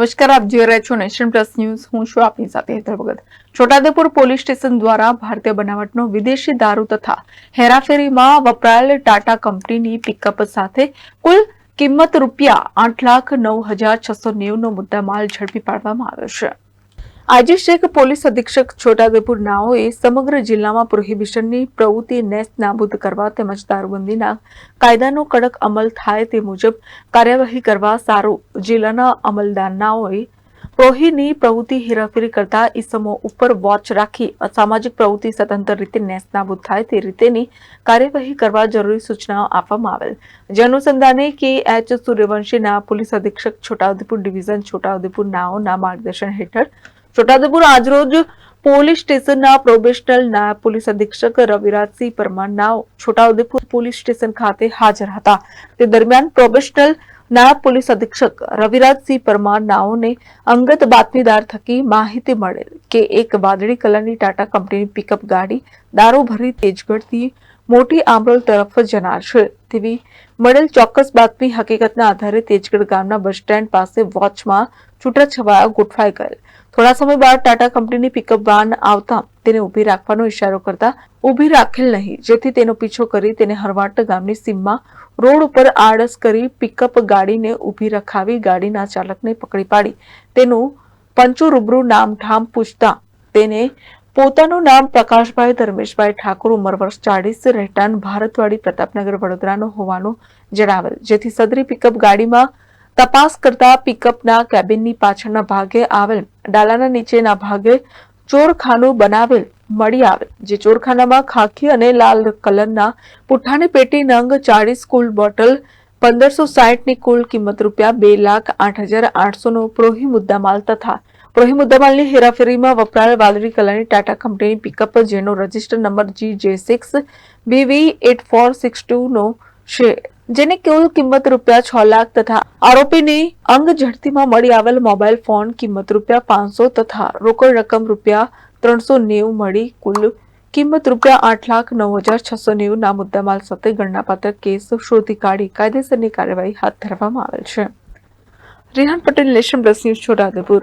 નમસ્કાર, આપ જોઈ રહ્યા છો નેશન પ્લસ ન્યૂઝ. હું છું આપની સાથે હેતર ભગત. છોટાદેપુર પોલીસ સ્ટેશન દ્વારા ભારતીય બનાવટનો વિદેશી દારૂ તથા હેરાફેરીમાં વપરાયેલ ટાટા કંપનીની પિકઅપ સાથે કુલ કિંમત રૂપિયા આઠ લાખ નવ હજાર છસો નેવુંનો મુદ્દામાલ ઝડપી પાડવામાં આવ્યો છે. આજે શેખ પોલીસ અધિક્ષક છોટાઉદેપુર નાઓએ સમગ્ર જિલ્લામાં પ્રોહિબિશનની પ્રવૃત્તિ નેસ્ત નાબૂદ કરવા તેમજ દારૂબંધીના કાયદાનો કડક અમલ થાય તે મુજબ કાર્યવાહી કરવા સારું જિલ્લાના અમલદારનાઓએ પ્રોહીની પ્રવૃત્તિ હેરાફેરી કરતા ઇસમો ઉપર વોચ રાખી અસામાજિક પ્રવૃત્તિ સ્વતંત્ર રીતે નેસ્તનાબૂદ થાય તે રીતેની કાર્યવાહી કરવા જરૂરી સૂચનાઓ આપવામાં આવેલ. જે અનુસંધાને કે એચ સૂર્યવંશીના પોલીસ અધિક્ષક છોટાઉદેપુર ડિવિઝન છોટાઉદેપુર નાઓના માર્ગદર્શન હેઠળ છોટાઉદેપુર આજરોજ પોલીસ સ્ટેશનના પ્રોબેશનલ નાયબ પોલીસ અધિક્ષક રવિરાજસિંહ પરમાર નાઓ છોટાઉદેપુર પોલીસ સ્ટેશન ખાતે હાજર હતા. તે દરમિયાન પ્રોબેશનલ નાયબ પોલીસ અધિક્ષક રવિરાજસિંહ પરમાર નાઓને અંગત બાતમીદાર થકી માહિતી મળેલ કે એક વાદળી કલરની ટાટા કંપનીની પિકઅપ ગાડી દારૂ ભરી તેજગઢથી મોટી આમરોલ તરફ જનાર છે તેવી મળેલ ચોક્કસ બાતમી હકીકતના આધારે તેજગઢ ગામના બસ સ્ટેન્ડ પાસે વોચમાં છૂટાછવાયા ગોઠવાઈ ગયેલ. થોડા સમય બાદ ટાટા કંપનીની પિકઅપ વાન આવતા તેને ઊભી રાખવાનો ઇશારો કરતા ઊભી રાખેલ નહીં. જેથી તેનો પીછો કરી તેને હરવાટ ગામની સીમમાં રોડ ઉપર આળસ કરી પિકઅપ ગાડીને ઊભી રખાવી ગાડીના ચાલકને પકડી પાડી. તેનું પંચો રૂબરૂ નામ ઠામ પૂછતા તેને પોતાનું નામ પ્રકાશભાઈ ધર્મેશભાઈ ઠાકોર, ઉંમર વર્ષ ચાળીસ, રહેઠાણ ભારતવાડી પ્રતાપનગર, વડોદરાનો હોવાનું જણાવેલ. જેથી સદરી પિકઅપ ગાડીમાં તપાસ કરતા પિકઅપના કેબિનની પાછળના ભાગે આવેલ, ડાલાના નીચેના ભાગે ચોરખાનું બનાવેલ મળી આવેલ, જે ચોરખાનામાં ખાખી અને લાલ કલરના પુઠ્ઠાની પેટી નંગ ચાળીસ કુલ બોટલ, પંદરસો સાહીઠની કુલ કિંમત રૂપિયા બે લાખ આઠ હજાર આઠસોનો પ્રોહી મુદ્દામાલ તથા પ્રોહી મુદ્દામાલની હેરાફેરીમાં વપરાયેલ વાદળી કલરની ટાટા કંપનીની પિકઅપ જેનો register number G J six BV eight four six નો છે, જેની કુલ કિંમત રૂપિયા છ લાખ તથા આરોપીની અંગ ઝડતીમાં મળી આવેલ મોબાઈલ ફોન કિંમત રૂપિયા પાંચસો તથા રોકડ રકમ રૂપિયા ત્રણસો નેવું મળી કુલ કિંમત રૂપિયા આઠ લાખ નવ હજાર છસો નેવું ના મુદ્દામાલ સાથે ગણનાપાત્ર કેસ શોધી કાઢી કાયદેસરની કાર્યવાહી હાથ ધરવામાં આવેલ છે. Rehan Patel Nation Plus News Chhotaudepur.